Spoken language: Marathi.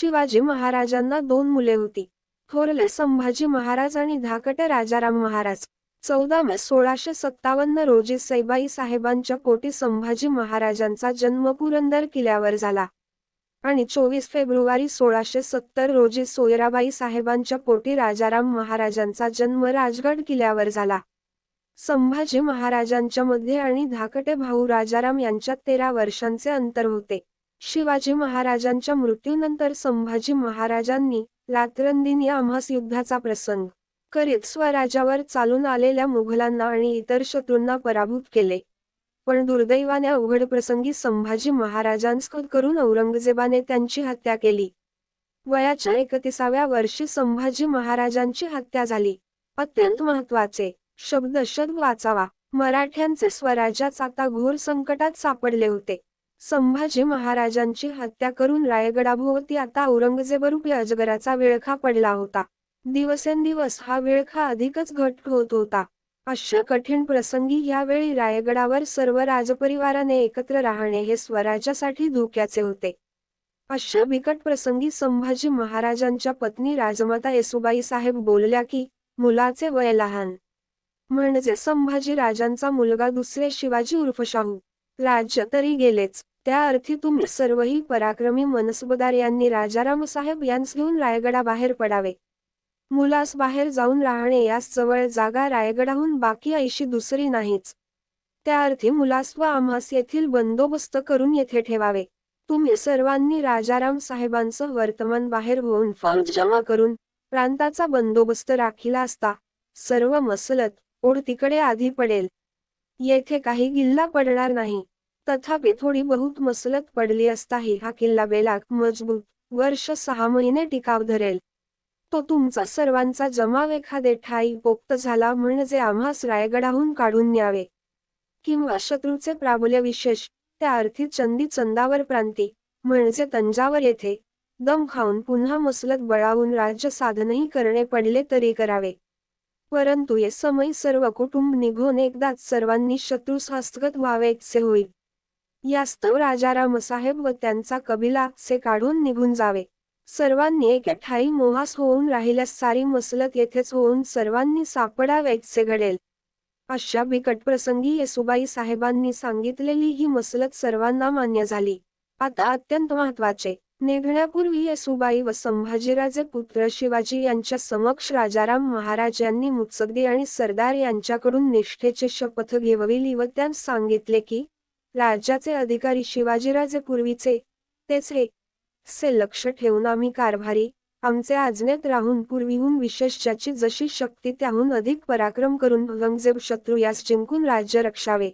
शिवाजी महाराजांना दोन मुले होती. थोरले संभाजी महाराज आणि धाकटे राजाराम महाराज. चौदा मे सोळाशे सत्तावन्न रोजी सैबाई साहेबांच्या पोटी संभाजी महाराजांचा जन्म पुरंदर किल्ल्यावर झाला. आणि चोवीस फेब्रुवारी सोळाशे सत्तर रोजी सोयराबाई साहेबांच्या पोटी राजाराम महाराजांचा जन्म राजगड किल्ल्यावर झाला. संभाजी महाराजांच्या मध्ये आणि धाकटे भाऊ राजाराम यांच्यात तेरा वर्षांचे अंतर होते. शिवाजी महाराजांच्या मृत्यूनंतर संभाजी महाराजांनी लातरंदिनी आम्हास युद्धाचा प्रसंग करीत स्वराज्यावर चालून आलेल्या मुघलांना आणि इतर शत्रूंना पराभूत केले. पण दुर्दैवाने अवघड प्रसंगी संभाजी महाराजांस करून औरंगजेबाने त्यांची हत्या केली. वयाच्या एकतिसाव्या वर्षी संभाजी महाराजांची हत्या झाली. अत्यंत महत्त्वाचे शब्दशद वाचावा. मराठ्यांचे स्वराज्यात आता घोर संकटात सापडले होते. संभाजी महाराजांची हत्या करून रायगडाभोवती आता औरंगजेबरूपी अजगराचा विळखा पडला होता. दिवसेंदिवस हा विळखा अधिकच घट होत होता. अशा कठीण प्रसंगी यावेळी रायगडावर सर्व राजपरिवाराने एकत्र राहणे हे स्वराज्यासाठी धोक्याचे होते. अशा बिकट प्रसंगी संभाजी महाराजांच्या पत्नी राजमाता येसुबाई साहेब बोलल्या की मुलाचे वय लहान. म्हणजे संभाजी राजांचा मुलगा दुसरे शिवाजी उर्फ शाहू राज्य तरी गेलेच. त्या अर्थी तुम्ही सर्वही पराक्रमी मनसबदार यांनी राजाराम साहेब यांस घेऊन रायगडाबाहेर पडावे. मुलास बाहेर जाऊन राहणे यास जवळ जागा रायगडाहून बाकी ऐशी दुसरी नाहीच. त्या अर्थी मुलास व आम्हास येथील बंदोबस्त करून येथे ठेवावे. तुम्ही सर्वांनी राजाराम साहेबांचं वर्तमान बाहेर होऊन फौज जमा करून प्रांताचा बंदोबस्त राखीला असता. सर्व मसलत ओढ तिकडे आधी पडेल. येथे काही किल्ला पडणार नाही. तथापि थोडी बहुत मसलत पडली असताही हा किल्ला बेलाक मजबूत वर्ष सहा महिने टिकाव धरेल. तो तुमचा सर्वांचा जमाव एखादे ठाई पोक्त झाला म्हणजे आम्हास रायगडाहून काढून न्यावे. किंवा शत्रूचे प्राबल्य विशेष त्या अर्थी चंदी चंदावर प्रांती म्हणजे तंजावर येथे दम खाऊन पुन्हा मसलत बळावून राज्य साधनही करणे पडले तरी करावे. परंतु ये समय सर्व कुटुंब निघून एकदाच सर्वांनी शत्रूस हस्तगत व्हावेचे होईल. यास्तव राजाराम साहेब व त्यांचा कबिला से काढून निघून जावे. सर्वांनी एक ठाई मोहास होऊन राहिल्यास सारी मसलत येथेच होऊन सर्वांनी सापडावेचे घडेल. अशा बिकट प्रसंगी येसुबाई साहेबांनी सांगितलेली ही मसलत सर्वांना मान्य झाली. आता अत्यंत महत्त्वाचे निघण्यापूर्वी यसूबाई व संभाजीराजे पुत्र शिवाजी यांच्या समक्ष राजाराम महाराज यांनी मुत्सद्दी आणि सरदार यांच्याकडून निष्ठेचे शपथ घेवविली व त्यांस सांगितले की राज्याचे अधिकारी शिवाजीराजे पूर्वीचे तेच हे. से लक्ष ठेवून आम्ही कारभारी आमचे आज्ञेत राहून पूर्वीहून विशेष ज्याची जशी शक्ती त्याहून अधिक पराक्रम करून औरंगजेब शत्रू यास जिंकून राज्य रक्षावे.